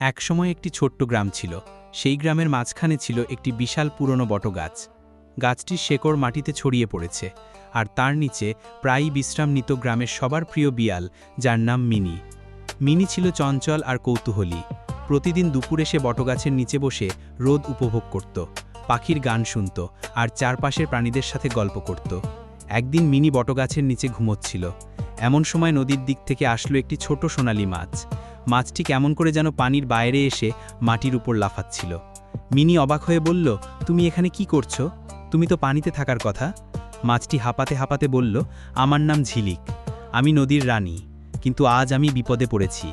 একসময় একটি ছোট্ট গ্রাম ছিল। সেই গ্রামের মাঝখানে ছিল একটি বিশাল পুরনো বটগাছ। গাছটির শেকড় মাটিতে ছড়িয়ে পড়েছে, আর তার নিচে প্রায়ই বিশ্রাম নিত গ্রামের সবার প্রিয় বিয়াল, যার নাম মিনি। মিনি ছিল চঞ্চল আর কৌতূহলী। প্রতিদিন দুপুরে সে বটগাছের নিচে বসে রোদ উপভোগ করত, পাখির গান শুনত, আর চারপাশের প্রাণীদের সাথে গল্প করত। একদিন মিনি বটগাছের নিচে ঘুমোচ্ছিল। এমন সময় নদীর দিক থেকে আসলো একটি ছোট সোনালি মাছ। মাছটি কেমন করে যেন পানির বাইরে এসে মাটির উপর লাফাচ্ছিল। মিনি অবাক হয়ে বলল, তুমি এখানে কি করছ? তুমি তো পানিতে থাকার কথা। মাছটি হাঁপাতে হাঁপাতে বলল, আমার নাম ঝিলিক। আমি নদীর রানী, কিন্তু আজ আমি বিপদে পড়েছি।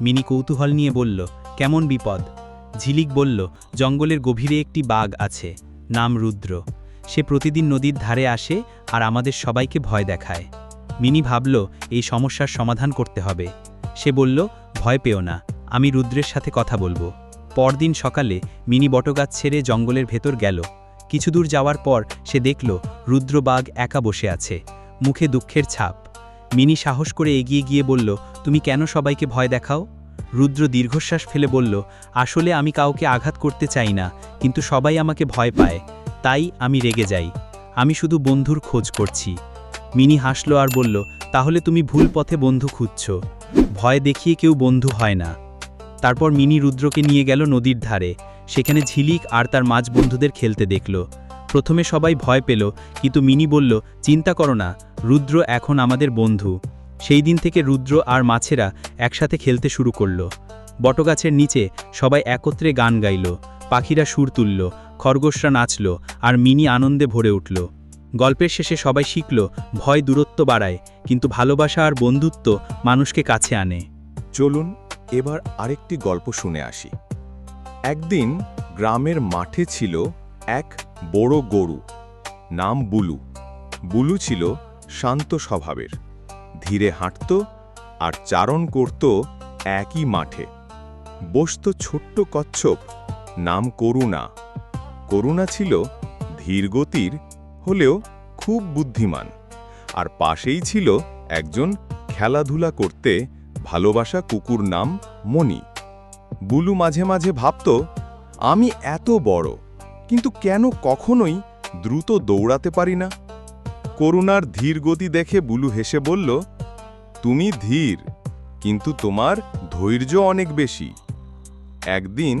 মিনি কৌতূহল নিয়ে বলল, কেমন বিপদ? ঝিলিক বলল, জঙ্গলের গভীরে একটি বাঘ আছে, নাম রুদ্র। সে প্রতিদিন নদীর ধারে আসে আর আমাদের সবাইকে ভয় দেখায়। মিনি ভাবল, এই সমস্যার সমাধান করতে হবে। সে বলল ভয় পেও না, আমি রুদ্রের সাথে কথা বলব। পরদিন সকালে মিনি বটগাছ ছেড়ে জঙ্গলের ভেতর গেল। কিছু দূর যাওয়ার পর সে দেখল রুদ্রবাঘ একা বসে আছে, মুখে দুঃখের ছাপ। মিনি সাহস করে এগিয়ে গিয়ে বলল, তুমি কেন সবাইকে ভয় দেখাও? রুদ্র দীর্ঘশ্বাস ফেলে বলল, আসলে আমি কাউকে আঘাত করতে চাই না, কিন্তু সবাই আমাকে ভয় পায়, তাই আমি রেগে যাই। আমি শুধু বন্ধুর খোঁজ করছি। মিনি হাসল আর বলল, তাহলে তুমি ভুল পথে বন্ধু খুঁজছ। ভয় দেখিয়ে কেউ বন্ধু হয় না। তারপর মিনি রুদ্রকে নিয়ে গেল নদীর ধারে। সেখানে ঝিলিক আর তার মাছ বন্ধুদের খেলতে দেখল। প্রথমে সবাই ভয় পেল, কিন্তু মিনি বলল, চিন্তা করো না, রুদ্র এখন আমাদের বন্ধু। সেই দিন থেকে রুদ্র আর মাছেরা একসাথে খেলতে শুরু করল। বটগাছের নিচে সবাই একত্রে গান গাইল। পাখিরা সুর তুলল, খরগোশরা নাচল আর মিনি আনন্দে ভরে উঠল। গল্পের শেষে সবাই শিখল, ভয় দূরত্ব বাড়ায়, কিন্তু ভালোবাসা আর বন্ধুত্ব মানুষকে কাছে আনে। চলুন এবার আরেকটি গল্প শুনে আসি। একদিন গ্রামের মাঠে ছিল এক বড় গরু, নাম বুলু। বুলু ছিল শান্ত স্বভাবের। ধীরে হাঁটত আর চারণ করত একই মাঠে। বসত ছোট্ট কচ্ছপ, নাম করুণা। করুণা ছিল ধীরগতির হলেও খুব বুদ্ধিমান। আর পাশেই ছিল একজন খেলাধুলা করতে ভালোবাসা কুকুর নাম মণি। বুলু মাঝে মাঝে ভাবত, আমি এত বড়, কিন্তু কেন কখনোই দ্রুত দৌড়াতে পারি না? করুণার ধীর গতি দেখে বুলু হেসে বলল, তুমি ধীর, কিন্তু তোমার ধৈর্য অনেক বেশি। একদিন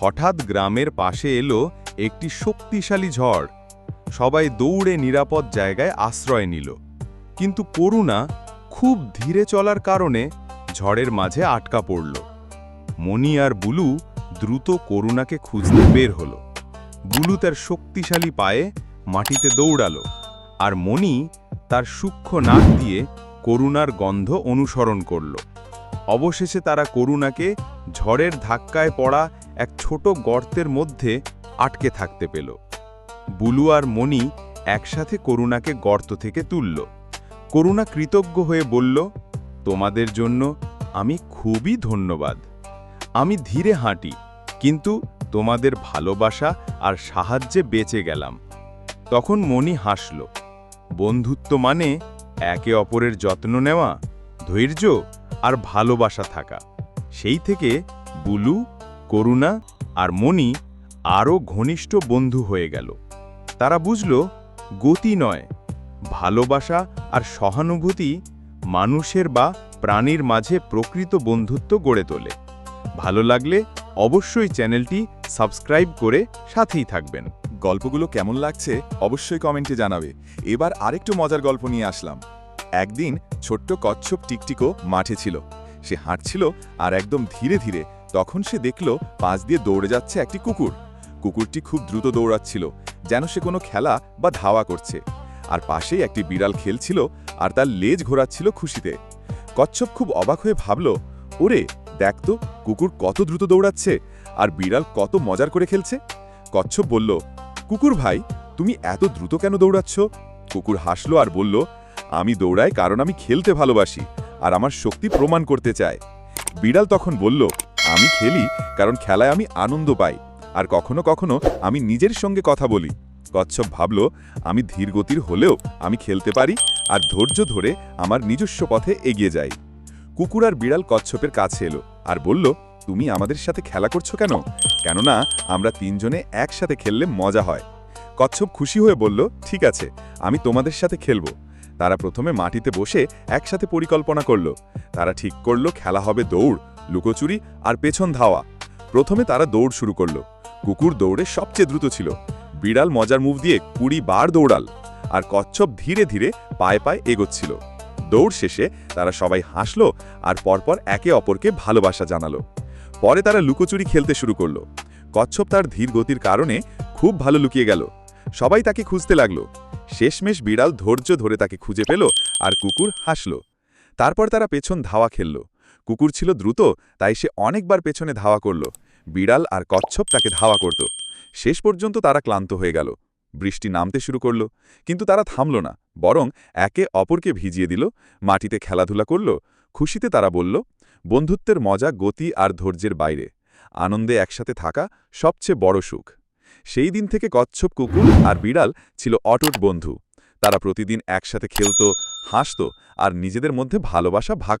হঠাৎ গ্রামের পাশে এলো একটি শক্তিশালী ঝড়। সবাই দৌড়ে নিরাপদ জায়গায় আশ্রয় নিল। কিন্তু করুণা খুব ধীরে চলার কারণে ঝড়ের মাঝে আটকা পড়ল। মণি আর বুলু দ্রুত করুণাকে খুঁজতে বের হলো। বুলু তার শক্তিশালী পায়ে মাটিতে দৌড়ালো আর মণি তার সূক্ষ্ম নাক দিয়ে করুণার গন্ধ অনুসরণ করল। অবশেষে তারা করুণাকে ঝড়ের ধাক্কায় পড়া এক ছোট গর্তের মধ্যে আটকে থাকতে পেল। বুলু আর মণি একসাথে করুণাকে গর্ত থেকে তুলল। করুণা কৃতজ্ঞ হয়ে বলল, তোমাদের জন্য আমি খুবই ধন্যবাদ। আমি ধীরে হাঁটি, কিন্তু তোমাদের ভালোবাসা আর সাহায্যে বেঁচে গেলাম। তখন মণি হাসল, বন্ধুত্ব মানে একে অপরের যত্ন নেওয়া, ধৈর্য আর ভালোবাসা থাকা। সেই থেকে বুলু, করুণা আর মণি আরও ঘনিষ্ঠ বন্ধু হয়ে গেল। তারা বুঝল, গতি নয়। ভালোবাসা আর সহানুভূতি মানুষের বা প্রাণীর মাঝে প্রকৃত বন্ধুত্ব গড়ে তোলে। ভালো লাগলে অবশ্যই চ্যানেলটি সাবস্ক্রাইব করে সাথেই থাকবেন। গল্পগুলো কেমন লাগছে অবশ্যই কমেন্টে জানাবে। এবার আরেকটু মজার গল্প নিয়ে আসলাম। একদিন ছোট্ট কচ্ছপ টিকটিকো মাঠে ছিল। সে হাঁটছিল আর একদম ধীরে ধীরে তখন সে দেখল পাশ দিয়ে দৌড়ে যাচ্ছে একটি কুকুর। কুকুরটি খুব দ্রুত দৌড়াচ্ছিল। যেন সে কোনো খেলা বা ধাওয়া করছে। আর পাশেই একটি বিড়াল খেলছিল আর তার লেজ ঘোরাচ্ছিল খুশিতে। কচ্ছপ খুব অবাক হয়ে ভাবল, ওরে, দেখ তো, কুকুর কত দ্রুত দৌড়াচ্ছে আর বিড়াল কত মজার করে খেলছে? কচ্ছপ বলল, কুকুর ভাই, তুমি এত দ্রুত কেন দৌড়াচ্ছ? কুকুর হাসলো আর বলল, আমি দৌড়াই কারণ আমি খেলতে ভালোবাসি আর আমার শক্তি প্রমাণ করতে চায়। বিড়াল তখন বলল, আমি খেলি কারণ খেলায় আমি আনন্দ পাই। আর কখনো কখনো আমি নিজের সঙ্গে কথা বলি। কচ্ছপ ভাবল, আমি ধীরগতির হলেও আমি খেলতে পারি আর ধৈর্য ধরে আমার নিজস্ব পথে এগিয়ে যাই। কুকুর আর বিড়াল কচ্ছপের কাছে এলো আর বলল, তুমি আমাদের সাথে খেলা করছ কেন? কেননা আমরা তিনজনে একসাথে খেললে মজা হয়। কচ্ছপ খুশি হয়ে বলল, ঠিক আছে, আমি তোমাদের সাথে খেলব। তারা প্রথমে মাটিতে বসে একসাথে পরিকল্পনা করল। তারা ঠিক করল, খেলা হবে দৌড়, লুকোচুরি আর পেছন ধাওয়া। প্রথমে তারা দৌড় শুরু করল। কুকুর দৌড়ে সবচেয়ে দ্রুত ছিল। বিড়াল মজার মুভ দিয়ে কুড়ি বার দৌড়াল, আর কচ্ছপ ধীরে ধীরে পায়ে পায়ে এগোচ্ছিল। দৌড় শেষে তারা সবাই হাসলো আর পরপর একে অপরকে ভালোবাসা জানালো। পরে তারা লুকোচুরি খেলতে শুরু করল। কচ্ছপ তার ধীর গতির কারণে খুব ভালো লুকিয়ে গেল। সবাই তাকে খুঁজতে লাগল। শেষমেশ বিড়াল ধৈর্য ধরে তাকে খুঁজে পেল আর কুকুর হাসল। তারপর তারা পেছন ধাওয়া খেলল। কুকুর ছিল দ্রুত, তাই সে অনেকবার পেছনে ধাওয়া করল। বিড়াল আর কচ্ছপ তাকে ধাওয়া করত। শেষ পর্যন্ত তারা ক্লান্ত হয়ে গেল। বৃষ্টি নামতে শুরু করল, কিন্তু তারা থামল না, বরং একে অপরকে ভিজিয়ে দিল, মাটিতে খেলাধুলা করল, খুশিতে তারা বলল, বন্ধুত্বের মজা, গতি আর ধৈর্যের বাইরে। আনন্দে একসাথে থাকা সবচেয়ে বড় সুখ। সেই দিন থেকে কচ্ছপ, কুকুর আর বিড়াল ছিল অটুট বন্ধু। তারা প্রতিদিন একসাথে খেলত, হাসত আর নিজেদের মধ্যে ভালোবাসা ভাগ